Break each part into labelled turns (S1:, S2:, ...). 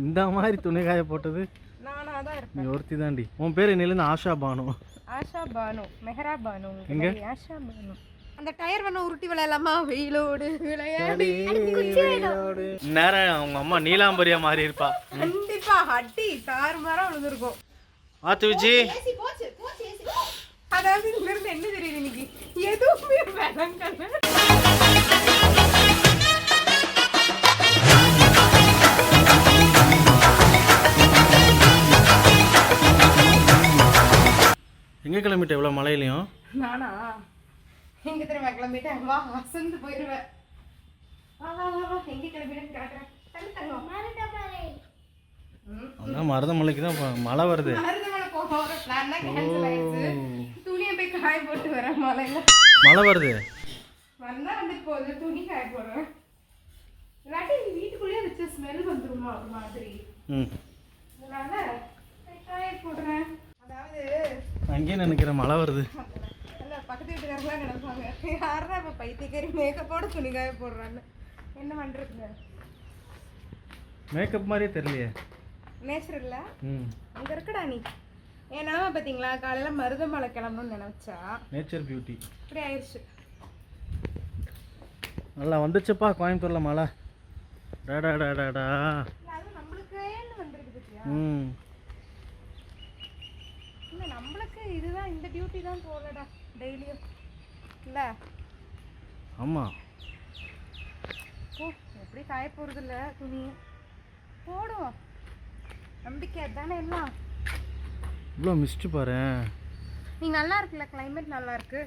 S1: இந்த மாதிரி துணி காய போட்டது
S2: நானா தான்
S1: நீ
S2: இருப்பேன்
S1: ஒருத்தி தாண்டி உன் பேர் என்னிலேருந்து ஆஷா பானு.
S2: ஆஷா பானு மெஹரா பானு
S1: எங்க?
S2: ஆஷா பானு. அந்த டயர் வேணா உருட்டி விளையாடலாமா? வெயிலோடு விளையாடி.
S1: நேரம் அவங்க அம்மா நீலாம்பரியா மாறி இருப்பா.
S2: கண்டிப்பா அடி தாறு மாறா விழுந்திருக்கும்.
S1: ஆத்து விஜி.
S2: அதாவது இதுல இருந்து என்ன தெரியுது இன்னைக்கு? எதுவுமே விளங்கல.
S1: எங்கே கிளம்பிட்ட இவ்வளோ மழையிலையும்?
S2: நானா? எங்க தெரியுமா கிளம்பிட்டேன்? வா அசந்து போயிருவேன். வா வா வா வா எங்க கிளம்பிட்டேன்னு காட்டுறேன்.
S1: அதான் மருத மலைக்கு தான் மழை வருது. மழை வருது.
S2: வந்தா வந்துட்டு போகுது. துணி காய போடுறேன். இல்லாட்டி வீட்டுக்குள்ளேயே வச்ச ஸ்மெல் வந்துருமா ஒரு மாதிரி. அதனால காய போடுறேன்.
S1: அங்கேயே நினைக்கிறேன் மழை வருது.
S2: பக்கத்து வீட்டுக்காரங்களாம் நினைப்பாங்க யாரா இப்ப பைத்தியக்காரி? மேக்கப்போட துணி காய போடுறான்னு. என்ன பண்றதுங்க?
S1: மேக்கப் மாதிரியே தெரியலையே.
S2: நேச்சுரல்ல அங்க இருக்கடா நீ. என் நிலமை பார்த்தீங்களா? காலையில மருதமலை கிளம்பணும்னு நினைச்சா.
S1: நேச்சர் பியூட்டி
S2: இப்படி ஆயிடுச்சு
S1: நல்லா வந்துச்சுப்பா கோயம்புத்தூரில் மழை.
S2: அதுவும் நம்மளுக்கேன்னு வந்திருக்கு பத்தியா?
S1: ம்.
S2: நம்மளுக்கு இதுதான் இந்த டியூட்டி தான் போகலடா டெய்லியும். இல்ல?
S1: ஆமாம்
S2: ஓ எப்படி காய இல்ல துணி. போடுவோம். நம்பிக்கை அதானே எல்லாம்.
S1: இவ்வளோ மிஸ்ட்டு பாரு.
S2: நீ நல்லா இருக்குல்ல climate நல்லா இருக்கு.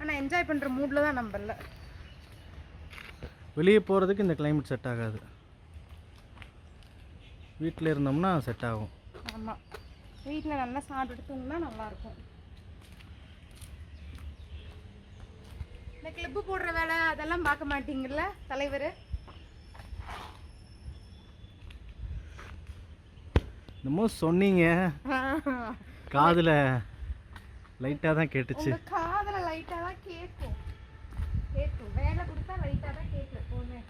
S2: ஆனா என்ஜாய் பண்ற மூட்ல தான் நம்ம இல்ல.
S1: வெளியே போகிறதுக்கு இந்த climate செட் ஆகாது. வீட்டில் இருந்தோம்னா செட் ஆகும்.
S2: ஆமா. வீட்ல நல்லா சாப்பிட்டுட்டு தூங்கினா நல்லா இருக்கும் இந்த கிளிப்பு போடுற வேலை அதெல்லாம் பார்க்க மாட்டீங்கல்ல தலைவர்?
S1: என்னமோ சொன்னீங்க. காதில் லைட்டாக தான் கேட்டுச்சு.
S2: காதுல லைட்டா தான் கேட்கும். கேட்கும். வேலை கொடுத்தா லைட்டா தான் கேட்கும் எப்பவுமே.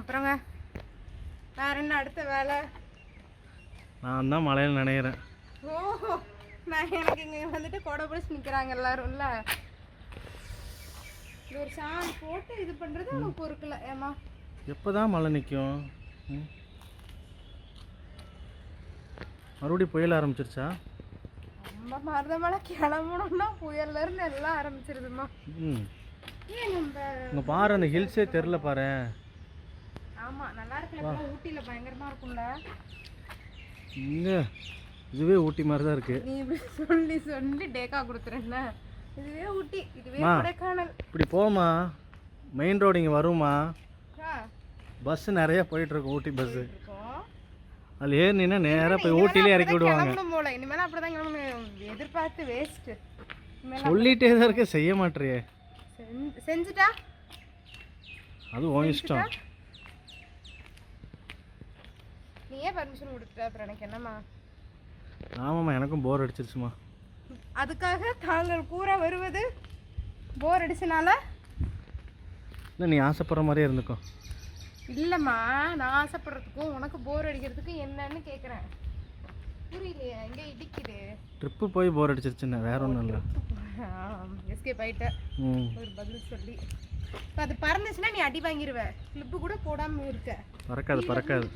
S2: அப்புறங்க. வேற என்ன அடுத்த வேலை?
S1: நான் தான் மழையில் நினைக்கிறேன்
S2: ஓஹோ நான் எனக்கு இங்க வந்துட்டு கொடை பிடிச்சி நிக்கிறாங்க எல்லாரும்ல. இது ஒரு சாங் போட்டு இது பண்றது உனக்கு பொறுக்கல ஏமா
S1: எப்போ தான் மழை நிற்கும் மறுபடியும் புயல் ஆரம்பிச்சிருச்சா?
S2: நம்ம மருதமலை கிளம்பணும்னா புயல்ல இருந்து எல்லாம் ஆரம்பிச்சிருதுமா
S1: ம்.
S2: ஏன் நம்ம
S1: இங்கே பாரு அந்த ஹில்ஸே தெரில பாரு
S2: ஆமா நல்லா இருக்குல்ல ஊட்டியில பயங்கரமா இருக்கும்ல.
S1: இங்கே இதுவே ஊட்டி மாதிரி தான் இருக்குது
S2: நீ இப்படி சொல்லி சொல்லி டேக்கா கொடுத்துருந்த இதுவே ஊட்டி இதுவே. கொடைக்கானல்.
S1: இப்படி போமா மெயின் ரோடு இங்கே வருமா
S2: ஆ,
S1: பஸ்ஸு நிறைய போயிட்டுருக்கும் ஊட்டி பஸ்ஸு
S2: இருக்கும்
S1: அதில் ஏறினீங்கன்னா நேராக போய் ஊட்டிலே இறக்கி விடுவாங்க.
S2: போல. இனிமேல் அப்படிதான் கிளம்பணும் எதிர்பார்த்து வேஸ்ட்
S1: சொல்லிட்டே தான் இருக்க செய்ய மாட்டேறியே.
S2: செஞ்சுட்டா?
S1: அது உன் இஷ்டம்.
S2: நீயே பர்மிஷன் கொடுத்துட்ட அப்புறம் எனக்கு என்னம்மா?
S1: ஆமாம்மா எனக்கும் போர் அடிச்சிருச்சுமா
S2: அதுக்காக தாங்கள் கூற வருவது போர் அடிச்சனால?
S1: இல்லை நீ ஆசைப்படுற மாதிரியே இருந்துக்கோ.
S2: இல்லைம்மா நான் ஆசைப்படுறதுக்கும் உனக்கு போர் அடிக்கிறதுக்கும் என்னன்னு கேட்குறேன் புரியலையே எங்கே இடிக்குது?
S1: ட்ரிப்பு போய் போர் அடிச்சிருச்சுன்னு வேற ஒன்றும் இல்லை.
S2: எஸ்கேப் ஆயிட்டேன்
S1: ம்.
S2: ஒரு பதில் சொல்லி. இப்போ அது பறந்துச்சுன்னா நீ அடி வாங்கிடுவ கிளிப்பு கூட போடாம இருக்க.
S1: பறக்காது பறக்காது.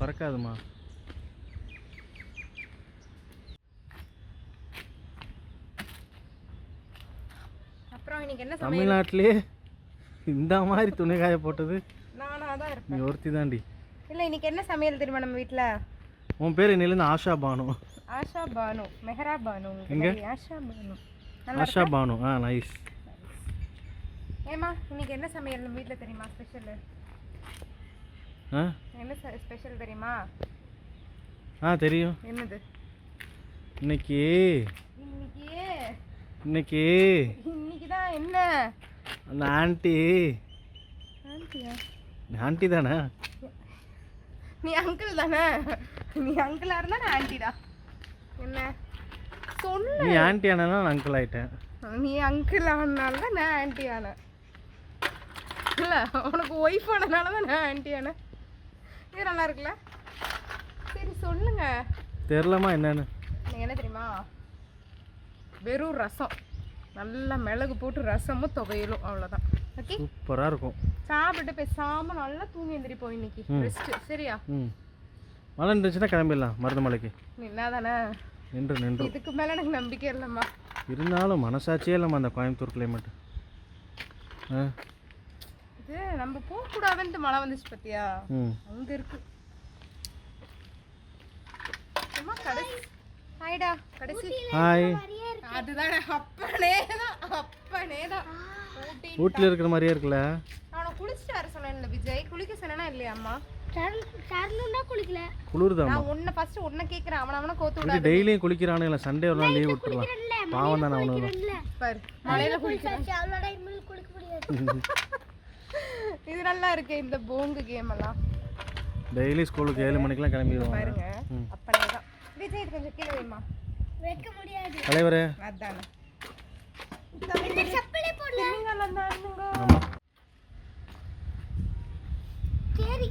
S1: பறக்காதுமா.
S2: அப்புறம் இன்னைக்கு என்ன சமையல்?
S1: தமிழ்நாட்டிலேயே இந்த மாதிரி துணி காய போட்டது
S2: நானா தான்
S1: நீ
S2: இருப்பேன்
S1: ஒருத்தி தாண்டி
S2: இல்லை இன்னைக்கு என்ன சமையல் தெரியுமா நம்ம வீட்டில்
S1: உன் பேர் என்னிலேருந்து ஆஷா பானு.
S2: ஆஷா பானு மெஹரா பானு
S1: எங்க?
S2: ஆஷா பானு.
S1: ஆஷா பானு. ஆ நைஸ்
S2: ஏமா இன்னைக்கு என்ன சமையல் நம்ம வீட்டில் தெரியுமா ஸ்பெஷல் என்ன ஸ்பெஷல் தெரியுமா?
S1: ஆ தெரியும்.
S2: என்னது?
S1: இன்னைக்கு
S2: இன்னைக்கு?
S1: இன்னைக்கு
S2: இன்னைக்கு தான் என்ன?
S1: அந்த ஆண்டி.
S2: ஆண்டியா?
S1: ஆண்டி தானே?
S2: நீ அங்கிள் தானே? நீ அங்கிளா இருந்தா நான் ஆண்டிடா. என்ன? சொல்லு.
S1: நீ ஆண்டி ஆனா நான் அங்கிள் ஆயிட்டேன்.
S2: நீ அங்கிள் ஆனால தான் நான் ஆண்டி ஆனேன். இருக்குல்ல? உனக்கு ஒய்ஃப் ஆனதுனால தான் நான் ஆனேன் இது நல்லா இருக்குல்ல? சரி சொல்லுங்க.
S1: தெரிலமா என்னன்னு.
S2: நீங்க என்ன தெரியுமா? வெறும் ரசம். நல்லா மிளகு போட்டு ரசமும் துவையலும் அவ்வளோதான் ஓகே
S1: சூப்பராக இருக்கும்.
S2: சாப்பிட்டு பேசாம நல்லா தூங்கி எந்திரிப்போம் இன்னைக்கு.
S1: ம்.
S2: ரெஸ்ட் சரியா?
S1: மழை இருந்துச்சுன்னா கிளம்பிடலாம் மருத மலைக்கு.
S2: இல்லாதானே
S1: நின்று நின்று.
S2: இதுக்கு மேல எனக்கு நம்பிக்கை இல்லைம்மா.
S1: இருந்தாலும் மனசாட்சியே இல்லாமல் அந்த கோயம்புத்தூர் கிளைமேட் ஆ?
S2: இது நம்ம போகக்கூடாதுன்ட்டு மழை வந்துச்சு பத்தியா?
S1: ம்.
S2: அங்க இருக்கு. சும்மா கடைசி ஹாய்டா. கடைசி
S1: ஹாய்.
S2: அதுதான் அப்பனே தான் அப்பனே தான். ஊட்டி
S1: ஊட்டியில் இருக்கிற மாதிரியே இருக்குல்ல?
S2: அவனை குளிச்சுட்டு வர சொன்னேன்ல விஜய். குளிக்க சொன்னா இல்லையா அம்மா?
S3: குளிக்கல.
S1: குளிருதாம்மா
S2: நான் உன்னை ஃபர்ஸ்ட் உன்னை கேக்குறேன். அவன அவனை கோத்து விடாது.
S1: டெய்லியும் குளிக்கிறானு இல்லை சண்டே ஒரு நாள் லீவ் விட்டுருலாம் பாவம் தானே அவனு
S3: இல்ல
S2: பாரு மழையில
S3: இனிமேல் குளிக்க முடியாது.
S2: இது நல்லா இருக்கு இந்த போங்கு கேம் எல்லாம்.
S1: டெய்லி ஸ்கூலுக்கு ஏழு மணிக்கெலாம் கிளம்பிடுவாங்க.
S2: பாருங்க. அப்பனே தான் விஜய் இது கொஞ்சம் கீழே வைமா
S3: வைக்க முடியாது.
S1: தலைவரே.
S2: அதானே.
S3: இந்த செப்பலே போடல.
S2: நீங்களும் தானுங்க
S1: ஆமாம்
S3: சரி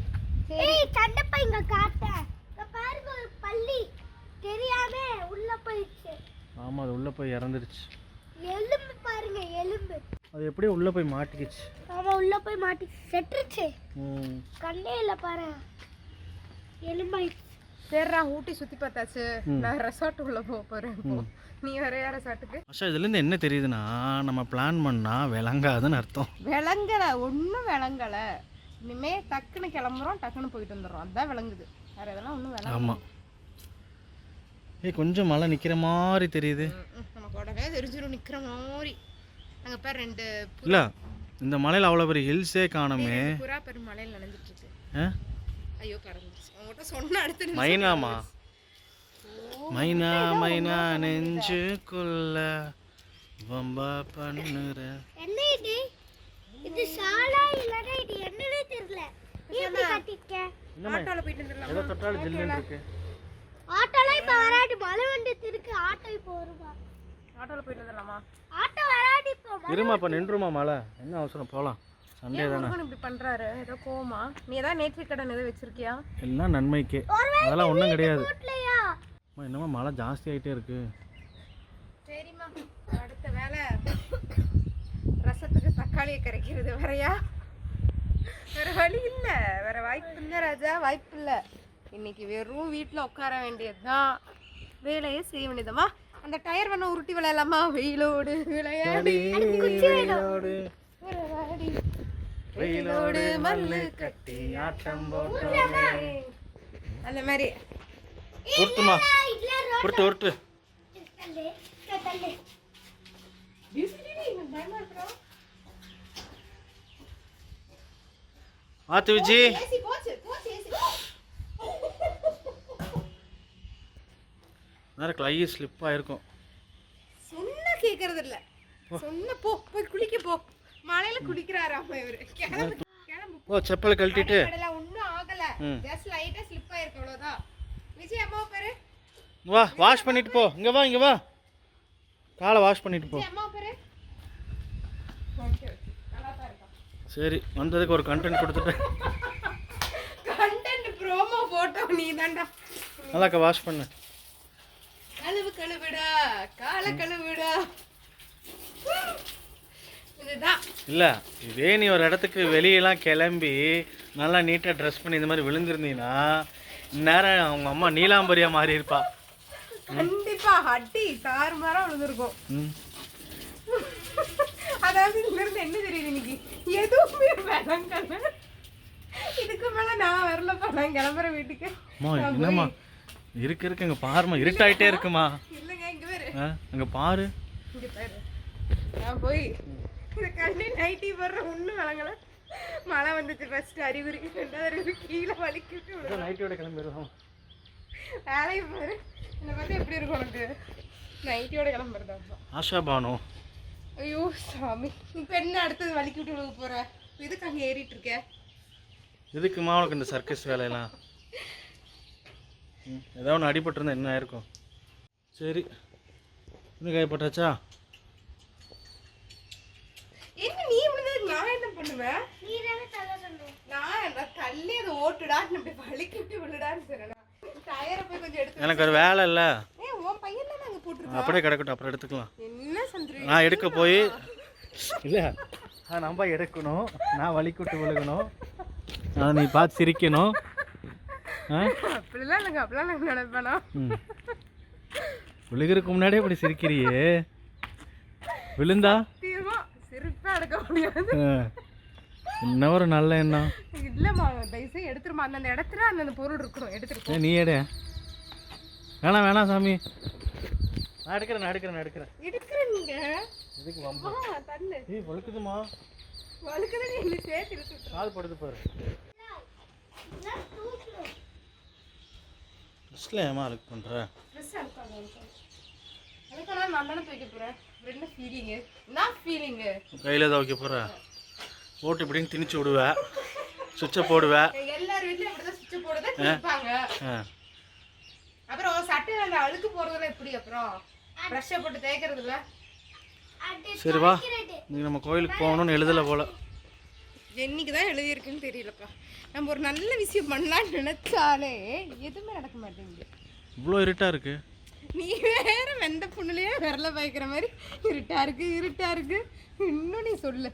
S3: ஏய் சண்டப்பா இங்க காட்ட. இங்க பாருங்க ஒரு பள்ளி. தெரியாம உள்ள போயிடுச்சு.
S1: ஆமாம் அது உள்ளே போய் இறந்துருச்சு.
S3: எலும்பு பாருங்க எலும்பு.
S1: அது எப்படியோ உள்ளே போய் மாட்டிக்கிச்சு.
S3: ஆமா உள்ள போய் மாட்டி செட்டுருச்சு கண்ணே இல்ல பாரு. எலும்பாயிடுச்சு.
S2: சரிடா ஊட்டி சுத்தி பார்த்தாச்சு. நான் ரெசார்ட் உள்ள போக போறேன் இப்போ. நீ வரையா ரெசார்ட்டுக்கு
S1: ஆஷா இதுலேருந்து என்ன தெரியுதுன்னா நம்ம பிளான் பண்ணால் விளங்காதுன்னு அர்த்தம்.
S2: விளங்கல ஒன்றும் விளங்கல. இனிமே டக்குன்னு கிளம்புறோம் டக்குன்னு போயிட்டு வந்துடுறோம். அதான் விளங்குது. வேற இதெல்லாம் ஒன்றும் விளங்க
S1: ஆமாம் ஏய் கொஞ்சம் மழை நிற்கிற மாதிரி தெரியுது.
S2: நமக்கு உடனே தெரிஞ்சிடும் நிக்கிற மாதிரி. அங்க பேர் ரெண்டு
S1: இல்லை இந்த மலையில் அவ்வளோ பெரிய ஹில்ஸே காணுமே.
S2: புறா பெரும் மலையில் இருக்கு
S1: ஆ?
S2: ஐயோ பறந்துச்சு உங்ககிட்ட சொன்ன அடுத்த நிமிஷம்
S1: மைனாமா மைனா மைனா நெஞ்சுக்குள்ள வம்பா பண்ணுற.
S3: என்ன இது? இது சாலா இல்லனா இது? என்னன்னே தெரியல. எப்படி கட்டிக்க
S2: ஆட்டோல போயிட்டு வந்துடலாம்?
S1: எதை தொட்டாலும் ஜில்லுன்னு இருக்கு.
S3: ஆட்டோல இப்ப வராது. மழை வந்துட்டு இருக்கு. ஆட்டோ இப்போ வருமா?
S2: ஆட்டோல போயிட்டு வந்துடலாமா?
S3: ஆட்டோ
S1: இருமா இப்போ நின்றுமா மழை? என்ன அவசரம்? போகலாம் சண்டே தானே.
S2: இப்படி பண்றாரு? ஏதோ கோவமா? நீ ஏதாவது நேற்று கடன் எதுவும் வச்சிருக்கியா?
S1: எல்லாம் நன்மைக்கே? அதெல்லாம் ஒன்றும் கிடையாது. அம்மா, என்னம்மா மழை ஜாஸ்தி ஆகிட்டே இருக்கு.
S2: சரிம்மா. அடுத்த வேலை. ரசத்துக்கு தக்காளியை கரைக்கிறது. வேறயா வேற வழி இல்ல. வேற வாய்ப்பு இல்ல ராஜா. வாய்ப்பு இல்ல. இன்னைக்கு வெறும் வீட்ல உட்கார வேண்டியதுதான். வேலையை செய்ய வேண்டியதுமா அந்த டயர் வேணா உருட்டி விளையாடலாமா? வெயிலோடு விளையாடி.
S1: வெயிலோடு. வெயிலோடு மல்லு கட்டி ஆட்டம் போட்டோமே.
S2: அந்த மாதிரி
S1: உருட்டுமா? உருட்டு உருட்டு. ஆத்து விஜி.
S2: போச்சு போச்சு
S1: வேறு கை ஸ்லிப் ஆயிருக்கும்.
S2: சொன்ன கேக்குறது இல்ல சொன்ன போ போய் குளிக்க போ. மழையில குளிக்கிறாராம இவரு? கிளம்பு
S1: ஓ செப்பல் கழட்டிட்டு.
S2: ஒண்ணும் ஆகல. ஜஸ்ட் லைட்டா ஸ்லிப் ஆயிருக்கு அவ்வளவுதான். விஜய் அம்மா பாரு.
S1: வா வாஷ் பண்ணிட்டு போ. இங்கே வா இங்கே வா. காலை வாஷ் பண்ணிட்டு போ.
S2: அம்மா பாரு.
S1: சரி வந்ததுக்கு ஒரு கண்டென்ட் கொடுத்துட்டு.
S2: கண்டென்ட் ப்ரோமோ போட்டோ நீ தான்டா.
S1: நல்லாக்கா வாஷ் பண்ணு.
S2: கழுவு கழுவுடா கால கழுவுடா.
S1: இல்லை இதே நீ ஒரு இடத்துக்கு வெளியெல்லாம் கிளம்பி நல்லா நீட்டாக ட்ரெஸ் பண்ணி இந்த மாதிரி விழுந்திருந்தீங்கன்னா இந்நேரம் அவங்க அம்மா நீலாம்பரியா மாறி இருப்பா.
S2: கண்டிப்பா அடி தாறுமாறா விழுந்திருக்கும். அதாவது இங்க இருந்து என்ன தெரியுது இன்னைக்கு? எதுவுமே விளங்கல. இதுக்கு மேல நான் வரலப்பா நான் கிளம்புறேன் வீட்டுக்கு.
S1: இருக்கு இருக்கு இங்கே பாரும்மா இருட்டாயிட்டே இருக்குமா?
S2: இல்லைங்க இங்க பாரு.
S1: ஆ அங்கே பாரு.
S2: இங்க பாரு. நான் போய் இந்த கண்ணு நைட்டி போடுற ஒண்ணும் விளங்கல. மழை வந்துச்சு ஃபர்ஸ்ட் அறிகுறி. ரெண்டாவது அறிகுறி கீழே வலிக்கிட்டு விழுது.
S1: நைட்டியோட கிளம்பிடுவோம்
S2: வேலையை பாரு. என்னை பார்த்தா எப்படி இருக்கும் உனக்கு? நைட்டியோட கிளம்புறதா
S1: ஆஷா பானு.
S2: ஐயோ சாமி. இப்போ என்ன அடுத்தது வலிக்கி விட்டு விழுக போற? எதுக்கு அங்கே ஏறிட்டு இருக்க.
S1: எதுக்குமா உனக்கு இந்த சர்க்கஸ் வேலையெல்லாம்? ஏதாவது ஒன்று அடிபட்டிருந்தா என்ன ஆயிருக்கும்? சரி. இன்னும் கைப்பட்டாச்சா எனக்கு ஒரு வேலை இல்லை. அப்படியே கிடக்கட்டும் அப்புறம் எடுத்துக்கலாம். நான் எடுக்க போய் இல்லை. நம்ம எடுக்கணும். நான் வலிக்கூட்டு விழுகணும். நீ பார்த்து சிரிக்கணும்.
S2: அப்படிலாம் இல்லைங்க அப்படிலாம் நாங்க நினைப்பேனா?
S1: விழுகிறதுக்கு முன்னாடியே இப்படி சிரிக்கிறியே. விழுந்தா?
S2: சிரிப்பா எடுக்க முடியாது.
S1: என்ன ஒரு நல்ல எண்ணம்?
S2: இல்லம்மா தயவுசெய்து எடுத்துருமா அந்தந்த இடத்துல அந்தந்த பொருள் இருக்கணும். எடுத்துட்டு
S1: ஏ நீ எடு. வேணாம் வேணாம் சாமி. நான் எடுக்கிறேன் நான் எடுக்கிறேன் எடுக்கிறேன்.
S2: எடுக்கிறீங்க
S1: இதுக்கு வம்பு?
S2: தள்ளு.
S1: ஏய் வழுக்குதுமா
S2: வழுக்குது நீ சேர்த்து
S1: கால் படுத்து பாரு
S3: நான் தூக்கணும்
S1: ட்ரெஸ்ல ஏமா அழுக்கு பண்ணுற
S2: ட்ரெஸ் எனக்கான நான் தானே துவைக்க போறேன்? என்ன ஃபீலிங்கு என்ன ஃபீலிங்கு
S1: கையில் துவைக்க போகிற போட்டு இப்படின்னு திணிச்சு விடுவேன் சுவிட்சை போடுவேன்
S2: எல்லார் வீட்லயும் அப்படிதான் சுவிட்ச் போடுறத கேட்பாங்க
S1: ஆ.
S2: அப்புறம் சட்டையில அந்த அழுக்கு போறதுல எப்படி அப்புறம்? ப்ரஷ்ஷை போட்டு தேய்க்கிறதுல?
S1: சரி வா. நம்ம கோயிலுக்கு போகணும்னு எழுதலை போல.
S2: என்னைக்கு தான் எழுதியிருக்குன்னு தெரியலப்பா. நம்ம ஒரு நல்ல விஷயம் பண்ணலாம்னு நினைச்சாலே எதுவுமே நடக்க மாட்டேங்குது.
S1: இவ்வளோ இருட்டாக இருக்கு.
S2: நீ வேற வெந்த புண்ணுலயே விரல பயக்கிற மாதிரி இருட்டா இருக்கு இருட்டா இருக்கு. இன்னும் நீ சொல்லு.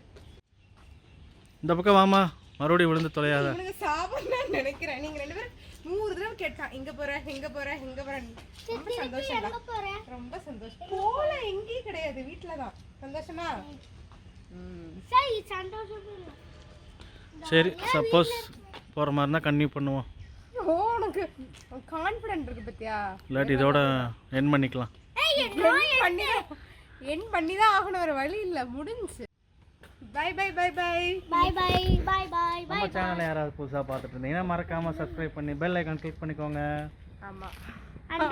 S1: இந்த பக்கம் வாமா மறுபடியும் விழுந்து தொலையாத.
S2: சாபம் தான் நினைக்கிறேன். நீங்க ரெண்டு பேரும் நூறு தடவை கேட்டான் எங்க போற எங்க போற எங்க போற. ரொம்ப சந்தோஷம் ரொம்ப சந்தோஷம். போல எங்கேயும் கிடையாது வீட்டுல தான் சந்தோஷமா? ம்.
S3: சரி சந்தோஷம்
S1: சரி சப்போஸ் போகிற மாதிரினா கன்டினியூ பண்ணுவோம்.
S2: உனக்கு கான்ஃபிடென்ட் இருக்கு பத்தியா?
S1: இல்லாட்டி இதோட என் பண்ணிக்கலாம்.
S2: என் பண்ணி தான் ஆகணும் ஒரு வழி இல்லை bye bye bye bye
S3: bye bye bye bye
S1: bye யாராவது புதுசாக பார்த்துட்டு இருந்தீங்கன்னா மறக்காம சப்ஸ்கிரைப் பண்ணி பெல் ஐக்கான் பண்ணிக்கோங்க.
S2: ஆமாம்
S3: அண்ட்